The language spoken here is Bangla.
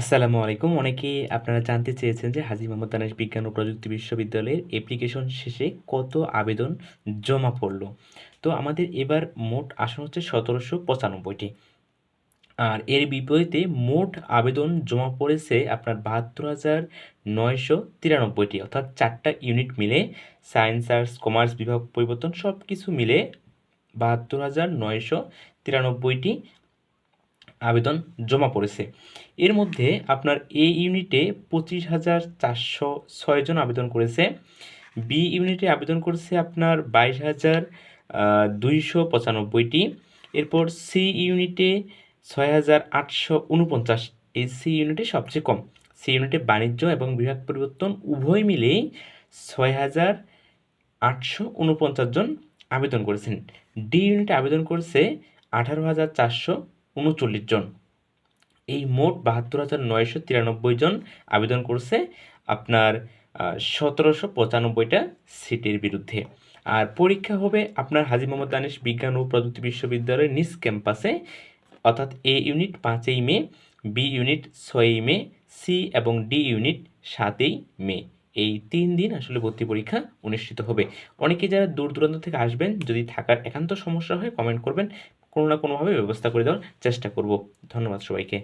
আসসালামু আলাইকুম। অনেকেই আপনারা জানতে চেয়েছেন যে হাজি মোহাম্মদ দানেশ বিজ্ঞান ও প্রযুক্তি বিশ্ববিদ্যালয়ের অ্যাপ্লিকেশন শেষে কত আবেদন জমা পড়ল? তো আমাদের এবার মোট আসন হচ্ছে সতেরোশো পঁচানব্বইটি। আর এর বিপরীতে মোট আবেদন জমা পড়েছে আপনার বাহাত্তর হাজার নয়শো তিরানব্বইটি। অর্থাৎ চারটা ইউনিট মিলে সায়েন্স আর্টস কমার্স বিভাগ, পরিবর্তন সব কিছু মিলে বাহাত্তর হাজার নয়শো তিরানব্বইটি আবেদন জমা পড়েছে। এর মধ্যে আপনার এ ইউনিটে পঁচিশ হাজার চারশো ছয়জন আবেদন করেছে। বি ইউনিটে আবেদন করেছে আপনার বাইশ হাজার দুইশো পঁচানব্বইটি। এরপর সি ইউনিটে ছয় হাজার আটশো উনপঞ্চাশ। এই সি ইউনিটে সবচেয়ে কম। সি ইউনিটে বাণিজ্য এবং বিভাগ পরিবর্তন উভয় মিলেই ছয় হাজার আটশো উনপঞ্চাশ জন আবেদন করেছেন। ডি ইউনিটে আবেদন করেছে আঠারো হাজার চারশো উনচল্লিশ জন। এই মোট বাহাত্তর হাজার নয়শো তিরানব্বই জন আবেদন করছে আপনার সতেরোশো পঁচানব্বইটা সিটের বিরুদ্ধে। আর পরীক্ষা হবে আপনার হাজি মোহাম্মদ দানিশ বিজ্ঞান ও প্রযুক্তি বিশ্ববিদ্যালয়ের নিজ ক্যাম্পাসে, অর্থাৎ এ ইউনিট পাঁচই মে, বি ইউনিট ছয়ই মে, সি এবং ডি ইউনিট সাতই মে। এই তিন দিন আসলে ভর্তি পরীক্ষা অনুষ্ঠিত হবে। অনেকে যারা দূর দূরান্ত থেকে আসবেন, যদি থাকার একান্ত সমস্যা হয় কমেন্ট করবেন। কোনো না কোনোভাবে ব্যবস্থা করে দেওয়ার চেষ্টা করব। ধন্যবাদ সবাইকে।